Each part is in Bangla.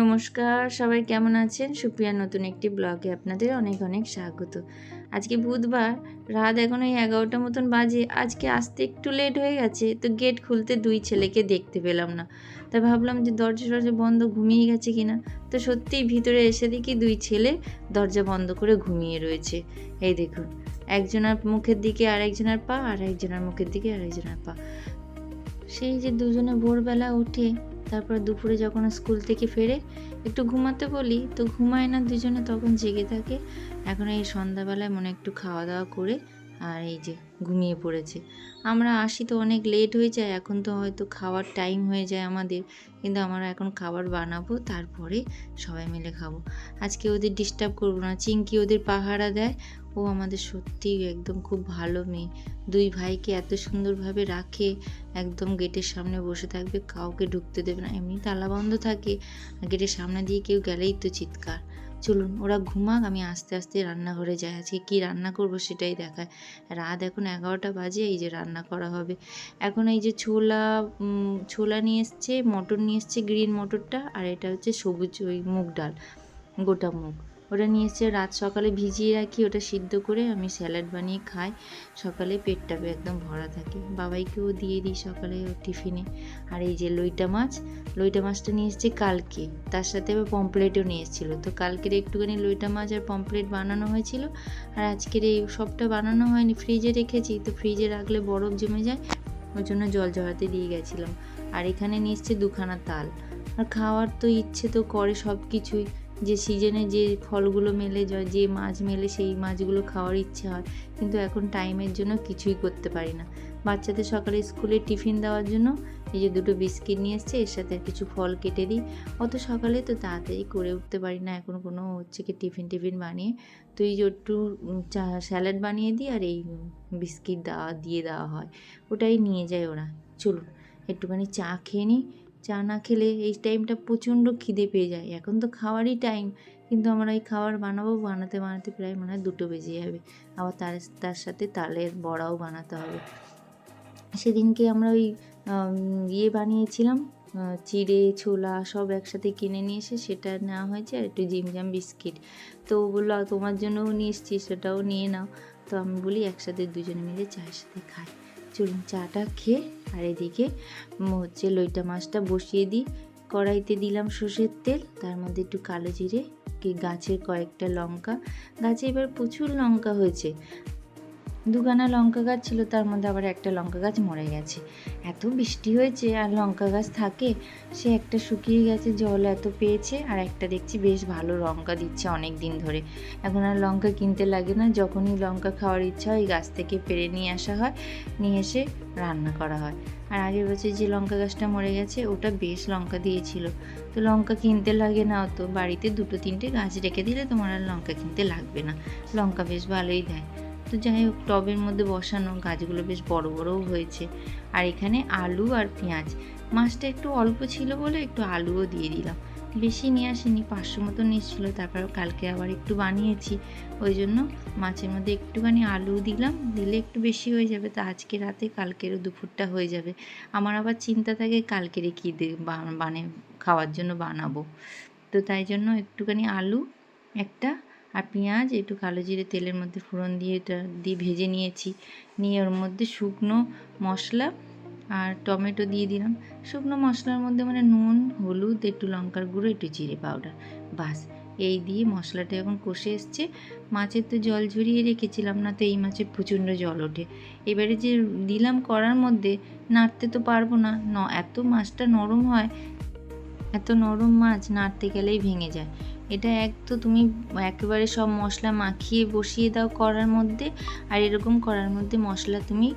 নমস্কার, সবাই কেমন আছেন? সুপ্রিয়ার নতুন একটি ব্লগে আপনাদের অনেক অনেক স্বাগত। আজকে বুধবার, রাত এখন ওই এগারোটা মতন বাজে, আজকে আসতে একটু লেট হয়ে গেছে, তো গেট খুলতে দুই ছেলেকে দেখতে পেলাম না। তাই ভাবলাম যে দরজা টরজা বন্ধ ঘুমিয়ে গেছে কিনা? তো সত্যিই ভিতরে এসে দেখি দুই ছেলে দরজা বন্ধ করে ঘুমিয়ে রয়েছে। এই দেখুন, একজনের মুখের দিকে আর একজনের পা, আর একজনের মুখের দিকে আর একজনের পা। সেই যে দুজনে ভোরবেলা উঠে তারপর দুপুরে যখন স্কুল থেকে ফেরে একটু ঘুমাতে বলি, তো ঘুমায় না দুজনে তখন জেগে থাকে। এখন এই সন্ধ্যাবেলায় মনে একটু খাওয়া দাওয়া করে আর এই যে ঘুমিয়ে পড়েছে। আমরা আসি তো অনেক লেট হয়ে যায়, এখন তো হয়তো খাওয়ার টাইম হয়ে যায় আমাদের। কিন্তু আমরা এখন খাবার বানাবো, তারপরে সবাই মিলে খাব। আজকে ওদের ডিস্টার্ব করব না। চিঙ্কি ওদের পাহারা দেয়। ও আমাদের সত্যি একদম খুব ভালো মেয়ে। দুই ভাইকে এত সুন্দরভাবে রাখে, একদম গেটের সামনে বসে থাকবে, কাউকে ঢুকতে দেবে না। এমনি তালা বন্ধ থাকে গেটের সামনে দিয়ে কেউ গেলেই তো চিৎকার। চলুন, ওরা ঘুমাক, আমি আস্তে আস্তে রান্নাঘরে যাই। আজকে কী রান্না করব সেটাই দেখায়। রাত এখন এগারোটা বাজে, এই যে রান্না করা হবে। এখন এই যে ছোলা ছোলা নিয়ে এসছে, মটর নিয়ে এসছে গ্রিন মটরটা, আর এটা হচ্ছে সবুজ ওই মুগ ডাল, গোটা মুগ। ওটা নিয়ে এসছে রাত সকালে ভিজিয়ে রাখি, ওটা সিদ্ধ করে আমি স্যালাড বানিয়ে খাই। সকালে পেটটা একদম ভরা থাকে। বাবাইকেও দিয়ে দিই সকালে ওর টিফিনে। আর এই যে লইটা মাছ, লইটা মাছটা নিয়ে এসছে কালকে। তার সাথে আবার পমপ্লেটও নিয়ে এসেছিল। তো কালকের একটুখানি লইটা মাছ আর পমপ্লেট বানানো হয়েছিল। আর আজকের এই সবটা বানানো হয়নি, ফ্রিজে রেখেছি। তো ফ্রিজে রাখলে বরফ জমে যায়, ওই জন্য জল ঝরাতে দিয়ে গেছিলাম। আর এখানে নিয়ে এসছে দুখানা তাল। আর খাওয়ার তো ইচ্ছে তো করে সব কিছুই যে সিজনে যে ফলগুলো মেলে, যে মাছ মেলে, সেই মাছগুলো খাওয়ার ইচ্ছে হয়। কিন্তু এখন টাইমের জন্য কিছুই করতে পারি না। বাচ্চাদের সকালে স্কুলে টিফিন দেওয়ার জন্য এই যে দুটো বিস্কিট নিয়ে এসছে, এর সাথে কিছু ফল কেটে দিই। অত সকালে তো তাড়াতাড়ি করে উঠতে পারি না, এখন কোনো হচ্ছে কি টিফিন টিফিন বানিয়ে। তো এই যে একটু চা স্যালাড বানিয়ে দিই আর এই বিস্কিট দেওয়া, দিয়ে দেওয়া হয়। ওটাই নিয়ে যায় ওরা। চলুন, একটুখানি চা খেয়ে নিই। চা না খেলে এই টাইমটা প্রচণ্ড খিদে পেয়ে যায়। এখন তো খাওয়ারই টাইম কিন্তু আমরা এই খাবার বানাবো, বানাতে বানাতে প্রায় মনে হয় দুটো বেজে যাবে। আবার তার তার সাথে তালের বড়াও বানাতে হবে। সেদিনকে আমরা ওই ইয়ে বানিয়েছিলাম চিড়ে, ছোলা সব একসাথে কিনে নিয়ে এসে সেটা নেওয়া হয়েছে আর একটু জিমজাম বিস্কিট। তো বলল তোমার জন্যও নিয়ে এসছি, সেটাও নিয়ে নাও। তো আমি বলি একসাথে দুজনে মিলে চায়ের সাথে খাই। চলুন চাটা খেয়ে আর এদিকে হচ্ছে লইটা মাছটা বসিয়ে দিই। কড়াইতে দিলাম সর্ষের তেল, তার মধ্যে একটু কালো জিরে, কি গাছের কয়েকটা লঙ্কা। গাছে এবার প্রচুর লঙ্কা হয়েছে। দুখানা লঙ্কা গাছ ছিল, তার মধ্যে আবার একটা লঙ্কা গাছ মরে গেছে। এত বৃষ্টি হয়েছে আর লঙ্কা গাছ থাকে, সে একটা শুকিয়ে গেছে, জল এত পেয়েছে আর একটা দেখছি বেশ ভালো লঙ্কা দিচ্ছে অনেক দিন ধরে। এখন আর লঙ্কা কিনতে লাগে না, যখনই লঙ্কা খাওয়ার ইচ্ছা হয় গাছ থেকে পেরে নিয়ে আসা হয়, নিয়ে এসে রান্না করা হয়। আর আগের বছর যে লঙ্কা গাছটা মরে গেছে, ওটা বেশ লঙ্কা দিয়েছিল। তো লঙ্কা কিনতে লাগে না অত, বাড়িতে দুটো তিনটে গাছ রেখে দিলে তোমার আর লঙ্কা কিনতে লাগবে না। লঙ্কা বেশ ভালোই দেয়। তো যাই হোক, টবের মধ্যে বসানো গাছগুলো বেশ বড় বড়ও হয়েছে। আর এখানে আলু আর পেঁয়াজ। মাছটা একটু অল্প ছিল বলে একটু আলুও দিয়ে দিলাম। বেশি নিয়ে আসিনি, পাঁচশো মতো নিয়েছিল, তারপর কালকে আবার একটু বানিয়েছি। ওই জন্য মাছের মধ্যে একটুখানি আলু দিলাম, দিলে একটু বেশি হয়ে যাবে। তো আজকে রাতে, কালকেরও দুপুরটা হয়ে যাবে। আমার আবার চিন্তা থাকে কালকেরে কী দে বানে, খাওয়ার জন্য বানাবো। তো তাই জন্য একটুখানি আলু, একটা আর পেঁয়াজ, একটু কালো জিরে তেলের মধ্যে ফোড়ন দিয়ে এটা দিয়ে ভেজে নিয়েছি। নিয়ে ওর মধ্যে শুকনো মশলা আর টমেটো দিয়ে দিলাম। শুকনো মশলার মধ্যে মানে নুন, হলুদ, একটু লঙ্কার গুঁড়ো, একটু জিরে পাউডার, বাস। এই দিয়ে মশলাটা এখন কষে এসছে। মাছের তো জল ঝরিয়ে রেখেছিলাম না, তো এই মাছের প্রচণ্ড জল ওঠে। এবারে যে দিলাম করার মধ্যে, নাড়তে তো পারব না। ন, এত মাছটা নরম হয় এত নরম মাছ নাড়তে গেলেই ভেঙে যায়। এটা এক তো তুমি একেবারে সব মশলা মাখিয়ে বসিয়ে দাও করার মধ্যে, আর এরকম করার মধ্যে মশলা তুমি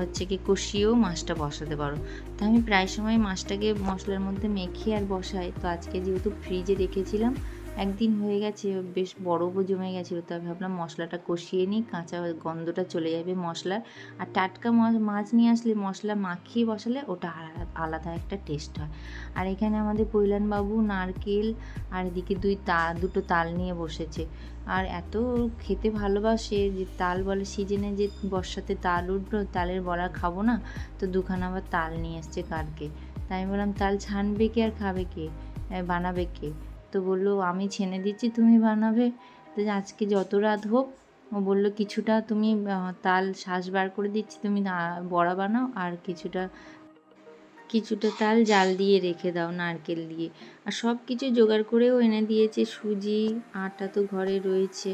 হচ্ছে কি কষিয়েও মাছটা বসাতে পারো। তো আমি প্রায় সময় মাছটাকে মশলার মধ্যে মেখে আর বসাই। তো আজকে যেহেতু ফ্রিজে রেখেছিলাম একদিন হয়ে গেছে, বেশ বরফও জমে গেছিল তাই ভাবলাম মশলাটা কষিয়ে নিই, কাঁচা গন্ধটা চলে যাবে মশলার আর টাটকা মাছ নিয়ে আসলে মশলা মাখিয়ে বসালে ওটা আলাদা একটা টেস্ট হয়। আর এখানে আমাদের কৈলানবাবু, নারকেল, আর এদিকে দুই তা, দুটো তাল নিয়ে বসেছে। আর এত খেতে ভালোবাসে যে তাল বলে, সিজনে যে বর্ষাতে তাল উঠল তালের বড়া খাব না, তো দুখানা আবার তাল নিয়ে এসছে কালকে। তাই বললাম, তাল ছানবে কে আর খাবে কে? বানাবে কে? তো বলল, আমি ছেনে দিচ্ছি, তুমি বানাবে। তো আজকে যত রাত হোক, ও বলল, কিছুটা তুমি তাল শ্বাস বার করে দিচ্ছি, তুমি বড়া বানাও, আর কিছুটা কিছুটা তাল জাল দিয়ে রেখে দাও নারকেল দিয়ে। আর সব কিছু জোগাড় করেও এনে দিয়েছে সুজি, আটা তো ঘরে রয়েছে।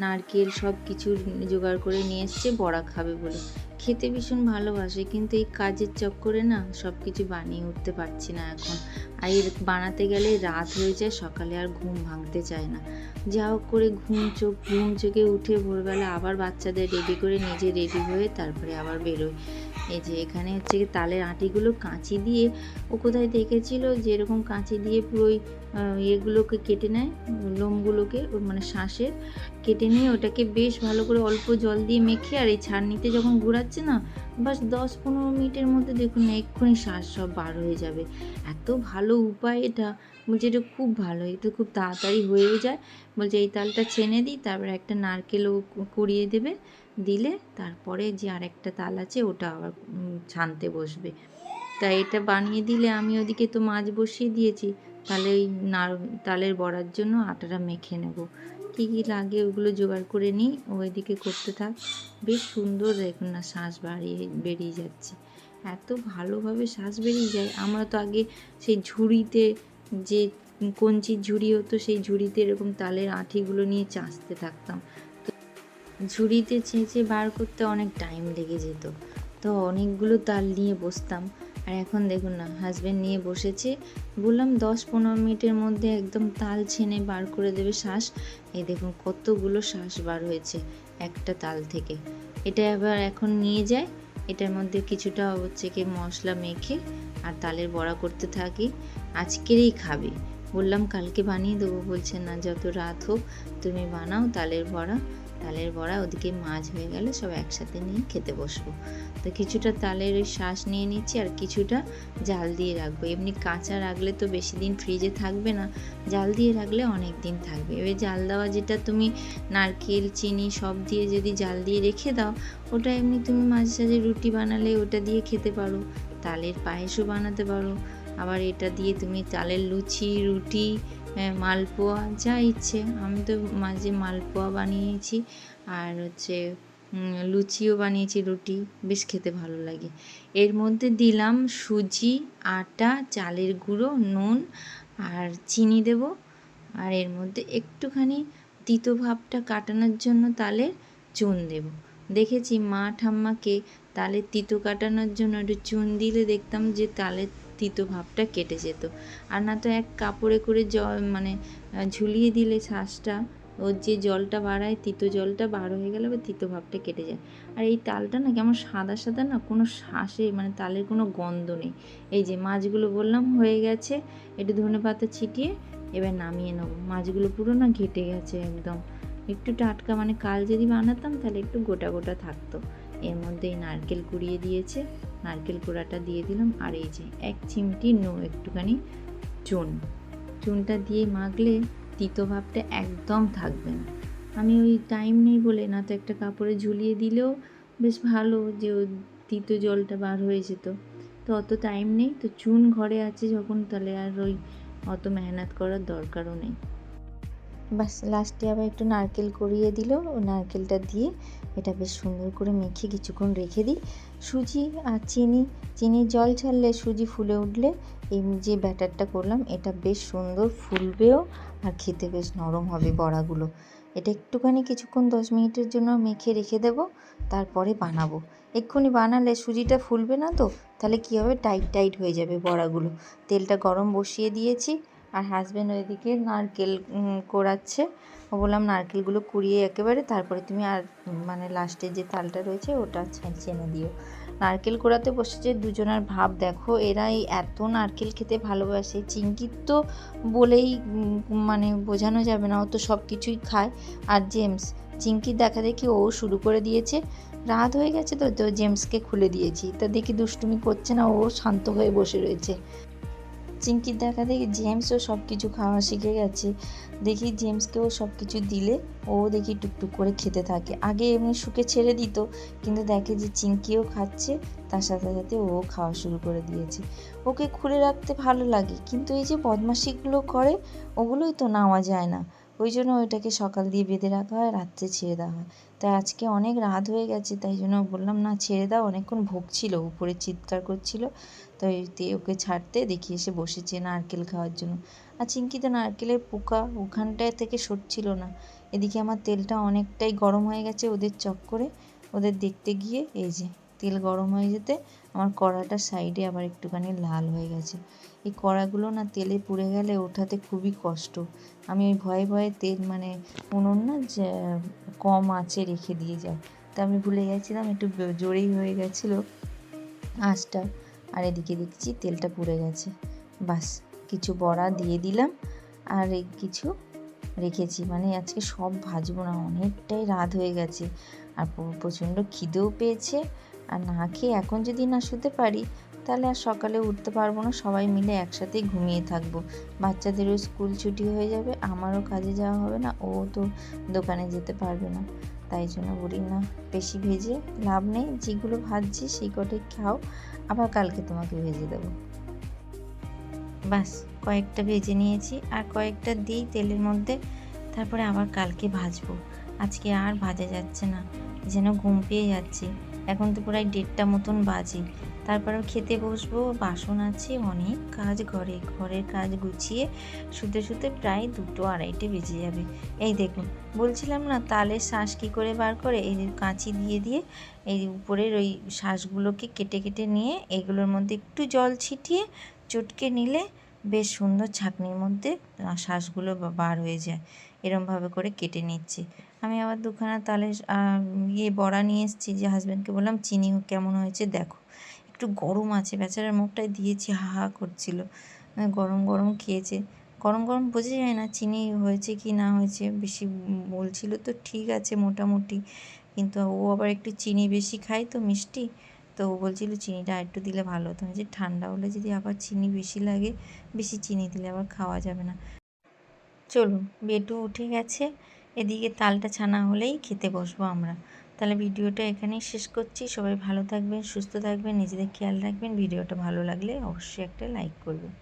নারকেল সব কিছু জোগাড় করে নিয়ে এসছে, বড়া খাবে বলে। খেতে ভীষণ ভালোবাসে, কিন্তু এই কাজের চক্করে না সব কিছু বানিয়ে উঠতে পারছি না এখন। আর এর বানাতে গেলে রাত হয়ে যায়, সকালে আর ঘুম ভাঙতে চায় না। যা হোক করে ঘুম চোখ, ঘুম চোখে উঠে ভোরবেলা আবার বাচ্চাদের রেডি করে নিজে রেডি হয়ে তারপরে আবার বেরোয়। এই যে এখানে হচ্ছে তালের আটিগুলো কাঁচি দিয়ে ও কোথায় দেখেছিল যে এরকম কাঁচি দিয়ে পুরো ইয়েগুলোকে কেটে নেয়, লোমগুলোকে মানে শ্বাসের কেটে নিয়ে ওটাকে বেশ ভালো করে অল্প জল দিয়ে মেখে আর এই ছাড়নিতে যখন ঘোরাচ্ছে না, বাস দশ পনেরো মিনিটের মধ্যে দেখুন না এক্ষুনি শ্বাস সব বার হয়ে যাবে। এত ভালো উপায় এটা। বলছে এটা খুব ভালো, এটা খুব তাড়াতাড়ি হয়েও যায়। বলছে এই তালটা ছেনে দিই, তারপর একটা নারকেলও কুড়িয়ে দেবে। দিলে তারপরে যে আরেকটা তাল আছে ওটা আবার ছানতে বসবে। তাই এটা বানিয়ে দিলে আমি ওদিকে তো মাছ বসিয়ে দিয়েছি। তাহলে ওই নার তালের বড়ার জন্য আটাটা মেখে নেব। কী কী লাগে ওগুলো জোগাড় করে নিই ও এদিকে করতে থাক। বেশ সুন্দর দেখুন না শ্বাস বাড়িয়ে, বেরিয়ে যাচ্ছে। এত ভালোভাবে শ্বাস বেরিয়ে যায়। আমরা তো আগে সেই ঝুড়িতে যে কঞ্চির ঝুড়ি হতো, সেই ঝুড়িতে এরকম তালের আঁঠিগুলো নিয়ে চাঁচতে থাকতাম। ঝুড়িতে চেঁচে বার করতে অনেক টাইম লেগে যেত। তো অনেকগুলো তাল নিয়ে বসতাম। আর এখন দেখুন না হাজব্যান্ড নিয়ে বসেছে। বললাম, দশ পনেরো মিনিটের মধ্যে একদম তাল ছেনে বার করে দেবে শ্বাস। এই দেখুন কতগুলো শ্বাস বার হয়েছে একটা তাল থেকে। এটা আবার এখন নিয়ে যায়। এটার মধ্যে কিছুটা হচ্ছে কি মশলা মেখে আর তালের বড়া করতে থাকি। আজকেরই খাবে। বললাম, কালকে বানিয়ে দেবো। বলছে, না, যত রাত হোক তুমি বানাও তালের বড়া। তালের বড়া, ওদিকে মাছ হয়ে গেলে, সব একসাথে নিয়ে খেতে বসবো। তো কিছুটা তালের ওই শ্বাস নিয়ে নিচ্ছি আর কিছুটা জাল দিয়ে রাখব। এমনি কাঁচা রাখলে তো বেশি দিন ফ্রিজে থাকবে না, জাল দিয়ে রাখলে অনেক দিন থাকবে। এবার জাল দেওয়া যেটা তুমি নারকেল, চিনি সব দিয়ে যদি জাল দিয়ে রেখে দাও, ওটা এমনি তুমি মাঝে সাঝে রুটি বানালে ওটা দিয়ে খেতে পারো, তালের পায়েসও বানাতে পারো। আবার এটা দিয়ে তুমি তালের লুচি, রুটি মালপোয়া যা ইচ্ছে। আমি তো মাঝে মালপোয়া বানিয়েছি আর হচ্ছে লুচিও বানিয়েছি, রুটি। বেশ খেতে ভালো লাগে। এর মধ্যে দিলাম সুজি, আটা, চালের গুঁড়ো, নুন আর চিনি দেব। আর এর মধ্যে একটুখানি তিতো ভাবটা কাটানোর জন্য তালের চুন দেব। দেখেছি মা ঠাম্মাকে তালের তিতো কাটানোর জন্য একটু চুন দিলে দেখতাম যে তালের তিতো ভাবটা কেটে যেত। আর না তো এক কাপড়ে করে জল মানে ঝুলিয়ে দিলে শ্বাসটা, ওর যে জলটা বাড়ায়, তিতো জলটা বার হয়ে গেলে বা তিতো ভাবটা কেটে যায়। আর এই তালটা না কেমন সাদা সাদা না, কোনো শ্বাসে মানে তালের কোনো গন্ধ নেই। এই যে মাছগুলো বললাম, হয়ে গেছে, একটু ধনে পাতা ছিটিয়ে এবার নামিয়ে নেব। মাছগুলো পুরো না ঘেটে গেছে একদম। একটু টাটকা মানে কাল যদি বানাতাম তাহলে একটু গোটা গোটা থাকতো। এর মধ্যে এই নারকেল কুড়িয়ে দিয়েছে। নারকেল কুড়াটা দিয়ে দিলাম আর এই যে এক চিমটি নো একটুখানি চুন। চুনটা দিয়ে মাখলে তিতো ভাবটা একদম থাকবে না। আমি ওই টাইম নেই বলে না তো একটা কাপড়ে ঝুলিয়ে দিলেও বেশ ভালো যে তিতো জলটা বার হয়ে যেত তো অত টাইম নেই। তো চুন ঘরে আছে যখন তাহলে আর ওই অত মেহনত করার দরকারও নেই। বাস লাস্টে আবার একটু নারকেল করিয়ে দিল। ও নারকেলটা দিয়ে এটা বেশ সুন্দর করে মেখে কিছুক্ষণ রেখে দিই। সুজি আর চিনি, চিনির জল ছাড়লে সুজি ফুলে উঠলে এই যে ব্যাটারটা করলাম, এটা বেশ সুন্দর ফুলবেও আর খেতে বেশ নরম হবে বড়াগুলো। এটা একটুখানি কিছুক্ষণ দশ মিনিটের জন্য মেখে রেখে দেব, তারপরে বানাবো। এক্ষুনি বানালে সুজিটা ফুলবে না তো, তাহলে কী হবে? টাইট টাইট হয়ে যাবে বড়াগুলো। তেলটা গরম বসিয়ে দিয়েছি, আর হাজব্যান্ড ওইদিকে নারকেল কোড়াচ্ছে। বললাম নারকেলগুলো কুড়িয়ে একেবারে তারপরে তুমি আর মানে লাস্টে যে তালটা রয়েছে ওটা চেনে দিও। নারকেল কোড়াতে বসেছে দুজনার ভাব দেখো। এরা এই এত নারকেল খেতে ভালোবাসে। চিঙ্কির তো বলেই মানে বোঝানো যাবে না, ও তো সব কিছুই খায়। আর জেমস চিঙ্কির দেখা দেখি ও শুরু করে দিয়েছে। রাত হয়ে গেছে তো তো জেমসকে খুলে দিয়েছি। তা দেখি দুষ্টুমি করছে না, ও শান্ত হয়ে বসে রয়েছে। চিঙ্কির দেখা দেখি জেমসও সব কিছু খাওয়া শিখে গেছে। দেখি জেমসকেও সব কিছু দিলে ও দেখি টুকটুক করে খেতে থাকে। আগে এমনি শুকে ছেড়ে দিত, কিন্তু দেখে যে চিঙ্কিও খাচ্ছে, তার সাথে সাথে ও খাওয়া শুরু করে দিয়েছে। ওকে খুলে রাখতে ভালো লাগে, কিন্তু এই যে বদমাশিগুলো করে, ওগুলোই তো নেওয়া যায় না। ওই জন্য ওইটাকে সকাল দিয়ে বেঁধে রাখা হয়, রাত্রে ছেড়ে দেওয়া হয়। তাই আজকে অনেক রাত হয়ে গেছে, তাই জন্য বললাম, না, ছেড়ে দাও। অনেকক্ষণ ভোগছিল উপরে চিৎকার করছিল। তাই ওকে ছাড়তে দেখি এসে বসেছে নারকেল খাওয়ার জন্য। আর চিঙ্কিতে নারকেলের পোকা ওখানটায় থেকে সরছিল না। এদিকে আমার তেলটা অনেকটাই গরম হয়ে গেছে ওদের চক্করে। ওদের দেখতে গিয়ে এই যে তেল গরম হয়ে যেতে, আমার কড়াটা সাইডে আবার একটুখানি লাল হয়ে গেছে। এই কড়াগুলো না তেলে পুড়ে গেলে ওঠাতে খুবই কষ্ট। আমি ওই ভয়ে ভয়ে তেল মানে উনুন না যে, কম আঁচে রেখে দিয়ে যাই। তা আমি ভুলে গেছিলাম, একটু জোরেই হয়ে গেছিল আঁচটা। আর এদিকে দেখছি তেলটা পুড়ে গেছে। বাস, কিছু বড়া দিয়ে দিলাম আর কিছু রেখেছি। মানে আজকে সব ভাজবো না, অনেকটাই রাত হয়ে গেছে। আর প্রচণ্ড খিদেও পেয়েছে। আর না খেয়ে এখন যদি না শুতে পারি তাহলে আর সকালে উঠতে পারব না, সবাই মিলে একসাথেই ঘুমিয়ে থাকব। বাচ্চাদেরও স্কুল ছুটি হয়ে যাবে, আমারও কাজে যাওয়া হবে না, ও তো দোকানে যেতে পারবে না। তাই জন্য বলি, না, বেশি ভেজে লাভ নেই, যেগুলো ভাজছি সেই কটাই খাও, আবার কালকে তোমাকে ভেজে দেবো। বাস, কয়েকটা ভেজে নিয়েছি, আর কয়েকটা দিই তেলের মধ্যে, তারপরে আবার কালকে ভাজবো। আজকে আর ভাজা যাচ্ছে না, যেন ঘুম পেয়ে যাচ্ছে। এখন তো প্রায় দেড়টা মতন বাজে। তারপরেও খেতে বসবো, বাসন আছে অনেক কাজ, ঘরে, ঘরের কাজ গুছিয়ে শুতে শুতে প্রায় দুটো আড়াইটে বেজে যাবে। এই দেখুন, বলছিলাম না তালের শ্বাস কী করে বার করে? এই কাঁচি দিয়ে দিয়ে এই উপরের ওই শ্বাসগুলোকে কেটে কেটে নিয়ে এগুলোর মধ্যে একটু জল ছিটিয়ে চটকে নিলে বেশ সুন্দর ছাঁকনির মধ্যে শ্বাসগুলো বার হয়ে যায়। এরমভাবে করে কেটে নিচ্ছি। আমি আবার দুখানা তালে ইয়ে বড়া নিয়ে এসেছি, যে হাজব্যান্ডকে বললাম, চিনি কেমন হয়েছে দেখো। একটু গরম আছে, বেচারার মুখটায় দিয়েছি, হা হা করছিল। গরম গরম খেয়েছে। গরম গরম বোঝা যায় না চিনি হয়েছে কি না হয়েছে, বেশি বলছিল তো ঠিক আছে মোটামুটি। কিন্তু ও আবার একটু চিনি বেশি খায় তো মিষ্টি। তো ও বলছিল চিনিটা একটু দিলে ভালো হতো। যে ঠান্ডা হলে যদি আবার চিনি বেশি লাগে, বেশি চিনি দিলে আবার খাওয়া যাবে না। চলুন, বেটু উঠে গেছে। এদিকে তালটা ছানা হলেই খেতে বসবো আমরা। তাহলে ভিডিওটা এখানেই শেষ করছি। সবাই ভালো থাকবেন, সুস্থ থাকবেন, নিজেদের খেয়াল রাখবেন। ভিডিওটা ভালো লাগলে অবশ্যই একটা লাইক করবেন।